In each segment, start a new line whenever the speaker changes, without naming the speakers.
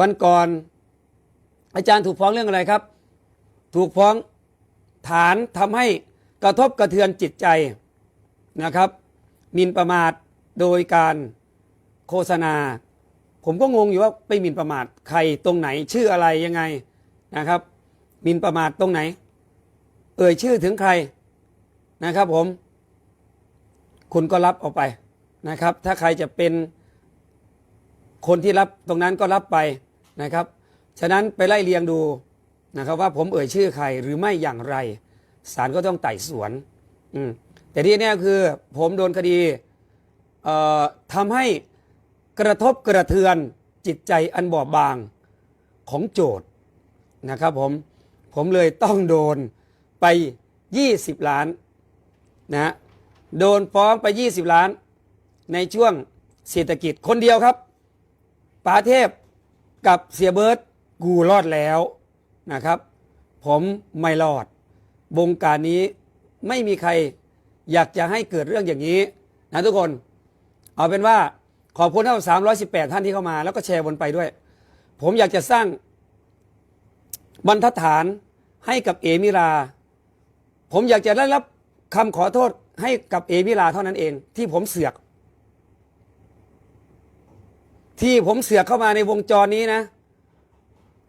วันก่อน อาจารย์ถูกฟ้องเรื่องอะไรครับ ถูกฟ้องฐานทำให้กระทบกระเทือนจิตใจนะครับมินประมาทโดยการโฆษณา ผมก็งงอยู่ว่าไปมินประมาทใครตรงไหน ชื่ออะไรยังไงนะครับมินประมาทตรงไหน เอ่ยชื่อถึงใครนะครับผม คุณก็รับออกไปนะครับ ถ้าใครจะเป็นคนที่รับตรงนั้นก็รับไป นะครับ ฉะนั้นไปไล่เรียงดูนะครับว่าผมเอ่ยชื่อใครหรือไม่อย่างไรศาลก็ต้องไต่สวนอืมแต่ที่แน่คือผมโดนคดีทำให้กระทบกระเทือนจิตใจอันบอบบางของโจทย์นะครับผมผมเลยต้องโดนไป 20 ล้านนะฮะโดนฟ้องไป 20 ล้าน ในช่วงเศรษฐกิจคนเดียวครับป๋าเทพ กับเสียเบิร์ตกูรอดแล้วนะครับ ผมไม่รอด วงการนี้ไม่มีใครอยากจะให้เกิดเรื่องอย่างนี้นะทุกคน เอาเป็นว่าขอบคุณทั้ง318 ท่านที่เข้ามา แล้วก็แชร์บนไปด้วย ผมอยากจะสร้างบรรทัดฐานให้กับเอมิรา ผมอยากจะได้รับคำขอโทษให้กับเอมิลาเท่านั้นเอง ที่ผมเสือก ที่ผมเสือกเข้ามาในวงจรนี้นะ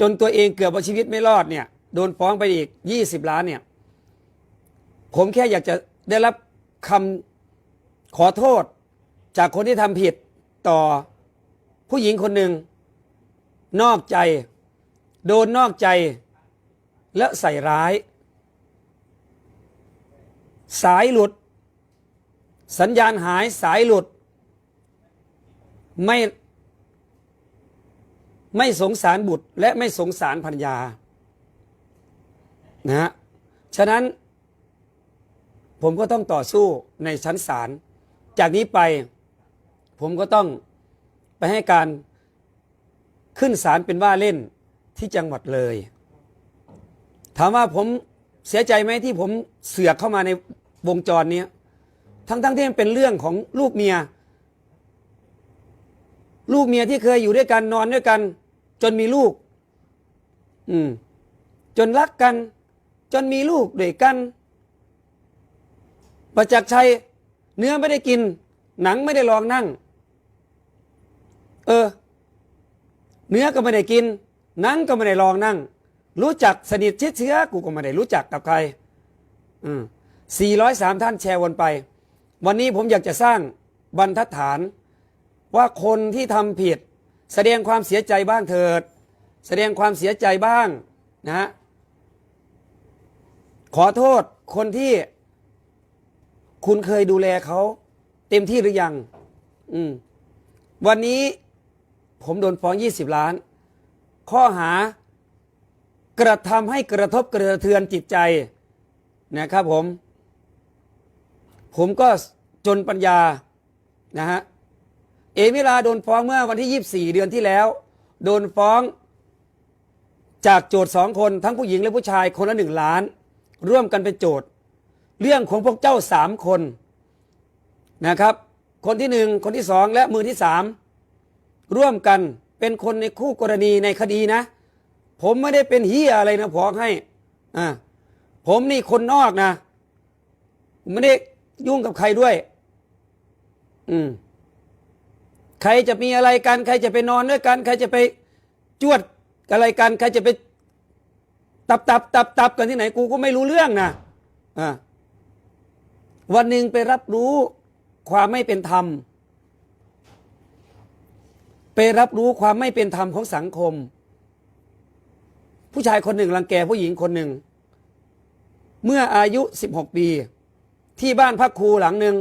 จนตัวเองเกือบเอาชีวิตไม่รอดเนี่ย โดนฟ้องไปอีก20ล้านเนี่ย ผมแค่อยากจะได้รับคำขอโทษ จากคนที่ทำผิดต่อผู้หญิงคนหนึ่งนอกใจ โดนนอกใจ และใส่ร้าย สายหลุด สัญญาณหายสายหลุด ไม่ ไม่สงสารบุตรและไม่สงสารภรรยานะฮะฉะนั้นผมก็ต้องต่อสู้ในชั้นศาล จากนี้ไปผมก็ต้องไปให้การขึ้นศาลเป็นว่าเล่นที่จังหวัดเลย ถามว่าผมเสียใจไหมที่ผมเสือกเข้ามาในวงจรนี้ทั้งๆทที่มันเป็นเรื่องของลูกเมีย ลูกเมียที่เคยอยู่ด้วยกันนอนด้วยกัน จนมีลูก อืม จนรักกัน จนมีลูกด้วยกัน ประจักษ์ชัย เนื้อไม่ได้กิน หนังไม่ได้ลองนั่ง เออ เนื้อก็ไม่ได้กิน หนังก็ไม่ได้ลองนั่ง รู้จักสนิทชิดเชื้อกูก็ไม่ได้รู้จักกับใคร อืม403ท่านแชร์วนไป วันนี้ผมอยากจะสร้างบรรทัดฐานว่าคนที่ทำผิด แสดงความเสียใจบ้างเถิด แสดงความเสียใจบ้างนะฮะขอโทษคนที่คุณเคยดูแลเขาเต็มที่หรือยัง อืม วันนี้ผมโดนฟ้อง20ล้าน ข้อหากระทำให้กระทบกระเทือนจิตใจนะครับผม ผมก็จนปัญญานะฮะ เอมิลาโดนฟ้องเมื่อวันที่ 24 เดือนที่แล้ว โดนฟ้อง จากโจทย์สองคนทั้งผู้หญิงและผู้ชายคนละหนึ่งล้าน ร่วมกันเป็นโจทย์ เรื่องของพวกเจ้าสามคนนะครับ คนที่หนึ่งคนที่สองและมือที่สามร่วมกันเป็นคนในคู่กรณีในคดีนะ ผมไม่ได้เป็นเฮียอะไรนะพอให้อ่าผมนี่คนนอกนะไม่ได้ยุ่งกับใครด้วย อืม ใครจะมีอะไรกัน ใครจะไปนอนด้วยกัน ใครจะไปจวดอะไรกัน ใครจะไปตับตับตับตับกันที่ไหนกูก็ไม่รู้เรื่องนะอ่าวันหนึ่งไปรับรู้ความไม่เป็นธรรม ไปรับรู้ความไม่เป็นธรรมของสังคม ผู้ชายคนหนึ่งรังแกผู้หญิงคนหนึ่ง เมื่ออายุ 16 ปี ที่บ้านพักครูหลังหนึ่ง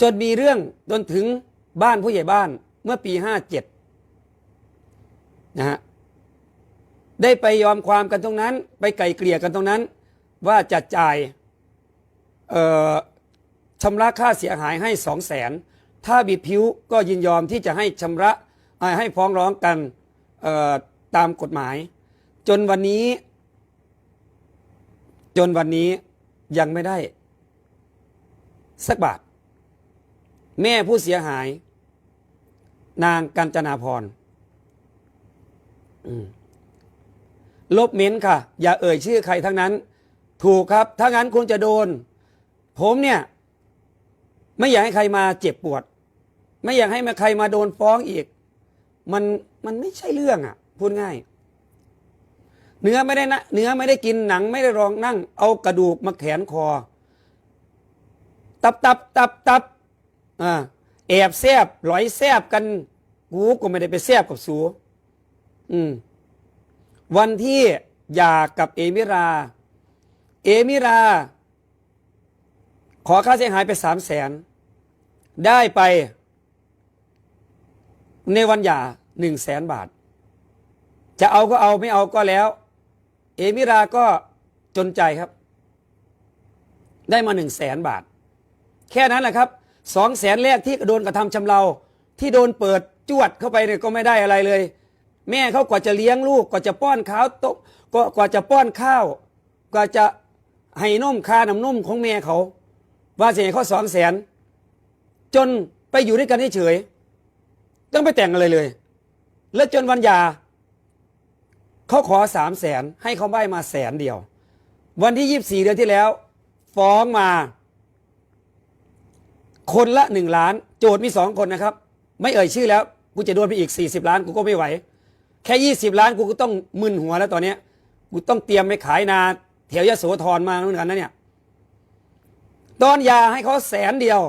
จนมีเรื่องจนถึงบ้านผู้ใหญ่บ้านเมื่อปี57นะฮะได้ไปยอมความกันตรงนั้น ไปไกลเกลี่ยกันตรงนั้น ว่าจะจ่ายชำระค่าเสียหายให้สองแสนถ้าบิดผิวก็ยินยอมที่จะให้ชำระให้ฟ้องร้องกันตามกฎหมาย จนวันนี้ จนวันนี้ยังไม่ได้ สักบาท แม่ผู้เสียหาย นางกัญจนาพรลบเม้นค่ะ อย่าเอ่ยชื่อใครทั้งนั้น ถูกครับ ถ้างั้นคุณจะโดน ผมเนี่ย ไม่อยากให้ใครมาเจ็บปวด ไม่อยากให้มาใครมาโดนฟ้องอีก มันมันไม่ใช่เรื่องอะ พูดง่าย เนื้อไม่ได้นะเนื้อไม่ได้กินหนัง ไม่ได้รองนั่ง เอากระดูกมาแขวนคอ ตับตับตับตับ อ่าแอบแซบหลอยแซบกันกูก็ไม่ได้ไปแซบกับสูอืมวันที่หยากับเอมิรา เอมิรา ขอค่าเสียหายไปสามแสนได้ไป ในวันหย่าหนึ่งแสนบาท จะเอาก็เอาไม่เอาก็แล้ว เอมิราก็จนใจครับ ได้มาหนึ่งแสนบาท แค่นั้นแหละครับ สองแสนแรกที่โดนกระทำชำเราที่โดนเปิดจวดเข้าไปเนี่ยก็ไม่ได้อะไรเลย แม่เขากว่าจะเลี้ยงลูกกว่าจะป้อนข้าวตกกว่าจะป้อนข้าว กว่าจะให้นมคาน้ำนมของแม่เขา ว่าเสียเขาสองแสนจนไปอยู่ด้วยกันเฉยต้องไปแต่งอะไรเลย แล้วจนวันหย่าเขาขอสามแสนให้เขาใบมาแสนเดียว วันที่ยี่สี่เดือนที่แล้ว ฟ้องมา คนละหนึ่งล้าน โจทย์มีสองคนนะครับ ไม่เอ่ยชื่อแล้วกูจะโดนไปอีก 40 ล้านกูก็ไม่ไหว แค่ 20 ล้านกูก็ต้องมึนหัวแล้วตอนเนี้ยกูต้องเตรียมไปขายนาแถวยโสธรมาเหมือนกันนะเนี่ยตอนยาให้เขาแสนเดียว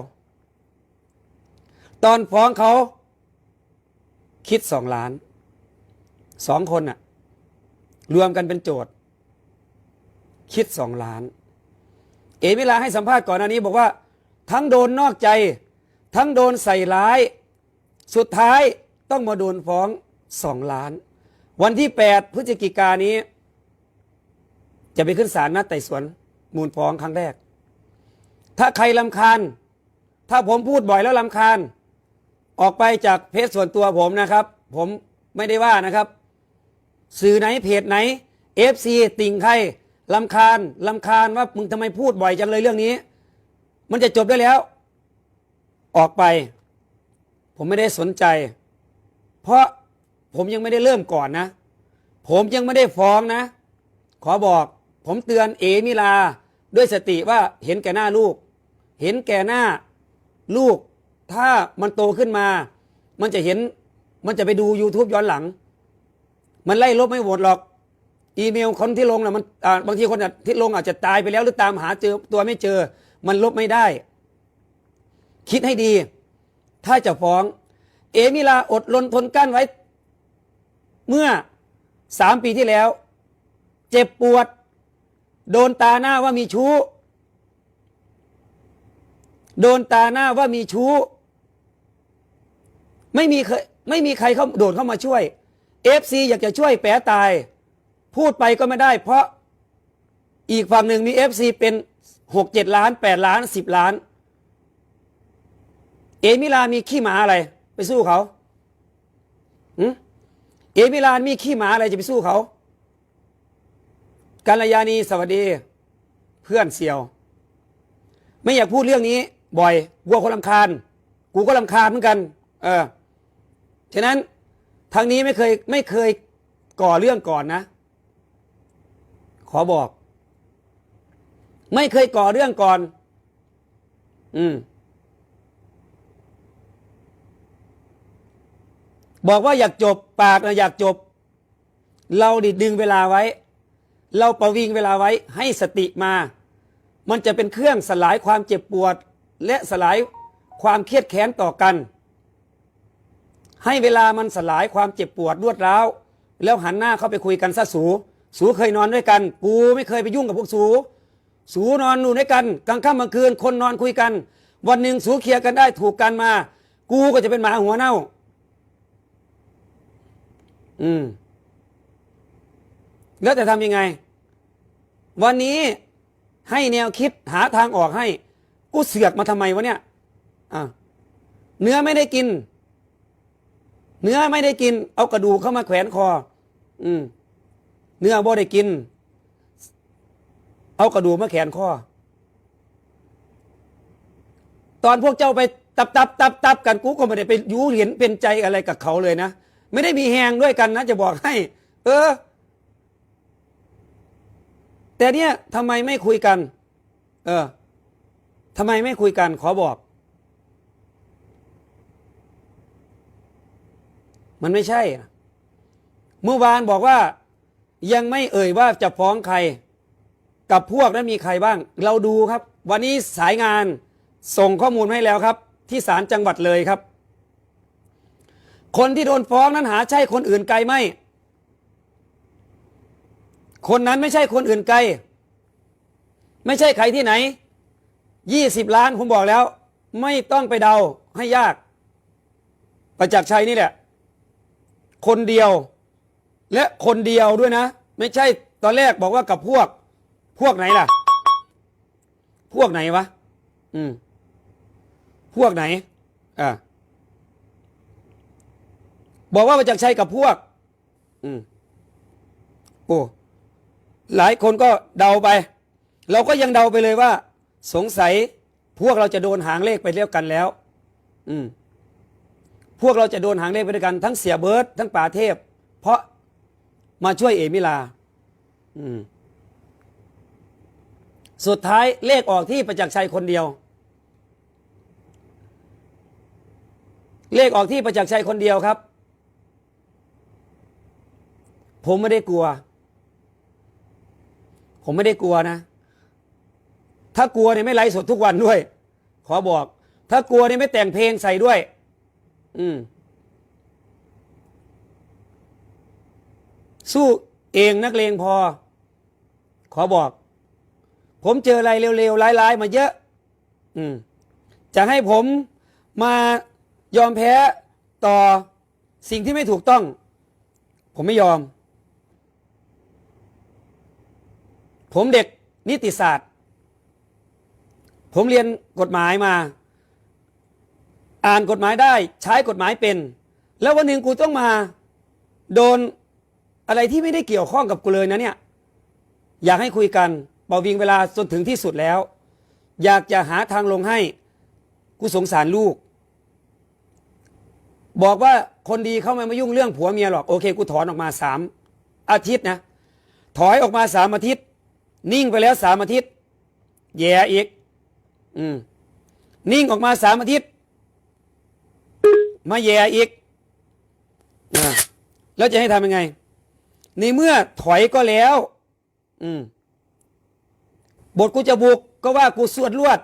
ตอนฟ้องเขาคิดสองล้านสองคนน่ะ รวมกันเป็นโจทย์ คิดสองล้าน เอมิลาให้สัมภาษณ์ก่อนหน้านี้บอกว่า ทั้งโดนนอกใจ ทั้งโดนใส่ร้าย สุดท้ายต้องมาโดนฟ้องสองล้าน วันที่ 8 พฤศจิกายนนี้ จะไปขึ้นศาลนัดไต่สวน มูลฟ้องครั้งแรก ถ้าใครลำคาญ ถ้าผมพูดบ่อยแล้วลำคาญ ออกไปจากเพจส่วนตัวผมนะครับ ผมไม่ได้ว่านะครับ สื่อไหนเพจไหน FC ติ่งใครลำคาญลำคาญว่ามึงทำไมพูดบ่อยจังเลยเรื่องนี้ มันจะจบได้แล้ว ออกไป ผมไม่ได้สนใจ เพราะผมยังไม่ได้เริ่มก่อนนะ ผมยังไม่ได้ฟ้องนะ ขอบอก ผมเตือนเอมิลา ด้วยสติว่าเห็นแก่หน้าลูก เห็นแก่หน้าลูก ถ้ามันโตขึ้นมา มันจะเห็น มันจะไปดู YouTube ย้อนหลัง มันไล่ลบไม่หมดหรอก อีเมลคนที่ลงนะมันบางทีคนที่ลงอาจจะตายไปแล้วหรือตามหาเจอตัวไม่เจอ มันลบไม่ได้ คิดให้ดี ถ้าจะฟ้อง เอมิลาอดรนทนกั้นไว้ เมื่อสามปีที่แล้ว เจ็บปวด โดนตาหน้าว่ามีชู้ โดนตาหน้าว่ามีชู้ ไม่มีเคยไม่มีใครเข้าโดดเข้ามาช่วยเอฟซีอยากจะช่วยแปะตาย พูดไปก็ไม่ได้ เพราะอีกฝั่งหนึ่งมีเอฟซีเป็น หกเจ็ดล้านแปดล้านสิบล้าน เอมิลานมีขี้หมาอะไร ไปสู้เขาเอมิลานมีขี้หมาอะไรจะไปสู้เขากัลยาณีสวัสดีเพื่อนเสี่ยว ไม่อยากพูดเรื่องนี้ บ่อยกลัวคนลำคาญ กูก็ลำคาญเหมือนกัน เออฉะนั้นทางนี้ไม่เคยไม่เคยก่อเรื่องก่อนนะ ขอบอก ไม่เคยก่อเรื่องก่อน อืม บอกว่าอยากจบปากนะอยากจบ เราดิดึงเวลาไว้ เราประวิงเวลาไว้ ให้สติมา มันจะเป็นเครื่องสลายความเจ็บปวด และสลายความเครียดแค้นต่อกัน ให้เวลามันสลายความเจ็บปวดรวดร้าวแล้วหันหน้าเข้าไปคุยกันซะสู สูเคยนอนด้วยกัน กูไม่เคยไปยุ่งกับพวกสู สูนอนอยู่ด้วยกันกลางค่ำกลางคืน คนนอนคุยกัน วันหนึ่งสูเคลียร์กันได้ถูกกันมา กูก็จะเป็นหมาหัวเน่า อืม แล้วจะทำยังไง วันนี้ให้แนวคิดหาทางออกให้ กูเสือกมาทำไมวะเนี่ยอะเนื้อไม่ได้กิน เนื้อไม่ได้กิน เอากระดูกเข้ามาแขวนคอ อืม เนื้อบ่ได้กิน เอากระดูกมาแขวนคอตอนพวกเจ้าไปตับตับตับตับกันกูก็ไม่ได้ไปยูเห็นเป็นใจอะไรกับเขาเลยนะ ไม่ได้มีแหงด้วยกันนะ จะบอกให้ เออ แต่เนี่ยทำไมไม่คุยกัน เออทำไมไม่คุยกัน ขอบอก มันไม่ใช่ เมื่อวานบอกว่า ยังไม่เอ่ยว่าจะฟ้องใคร กับพวกนั้นมีใครบ้าง เราดูครับ วันนี้สายงานส่งข้อมูลให้แล้วครับ ที่ศาลจังหวัดเลยครับ คนที่โดนฟ้องนั้นหาใช่คนอื่นไกลไหมคนนั้นไม่ใช่คนอื่นไกล ไม่ใช่ใครที่ไหนยี่สิบล้านผมบอกแล้ว ไม่ต้องไปเดาให้ยาก ประจักษ์ชัยนี่แหละ คนเดียว และคนเดียวด้วยนะ ไม่ใช่ตอนแรกบอกว่ากับพวก พวกไหนล่ะ พวกไหนวะ อืม พวกไหน อ่า บอกว่าประจักษ์ชัยกับพวก อืม โอ้ หลายคนก็เดาไป เราก็ยังเดาไปเลยว่า สงสัย พวกเราจะโดนหางเลขไปเรียกกันแล้ว อืม พวกเราจะโดนหางเลขไปด้วยกัน ทั้งเสียเบิร์ดทั้งป่าเทพ เพราะมาช่วยเอมิลา อืม สุดท้ายเลขออกที่ประจักษ์ชัยคนเดียว เลขออกที่ประจักษ์ชัยคนเดียวครับ ผมไม่ได้กลัว ผมไม่ได้กลัวนะ ถ้ากลัวเนี่ยไม่ไลฟ์สดทุกวันด้วย ขอบอก ถ้ากลัวเนี่ยไม่แต่งเพลงใส่ด้วย อืมสู้เองนักเลงพอ ขอบอก ผมเจออะไรเร็วๆร้ายๆมาเยอะ อืมจะให้ผมมายอมแพ้ต่อสิ่งที่ไม่ถูกต้อง ผมไม่ยอม ผมเด็กนิติศาสตร์ ผมเรียนกฎหมายมา อ่านกฎหมายได้ใช้กฎหมายเป็น แล้ววันหนึ่งกูต้องมา โดนอะไรที่ไม่ได้เกี่ยวข้องกับกูเลยนะเนี่ย อยากให้คุยกัน ป่าวิงเวลาจนถึงที่สุดแล้ว อยากจะหาทางลงให้กูสงสารลูก บอกว่าคนดีเข้ามาม่ยุ่งเรื่องผัวเมียหรอกโอเคกูถอนออกมาสามอาทิตย์นะ ถอยออกมาสามอาทิตย์ นิ่งไปแล้วสามอาทิตย์ แย่อีก อืม นิ่งออกมาสามอาทิตย์ มาแย่อีกอแล้วจะให้ทำยังไง ในเมื่อถอยก็แล้ว อืม บทกูจะบุกก็ว่ากูสวดลวด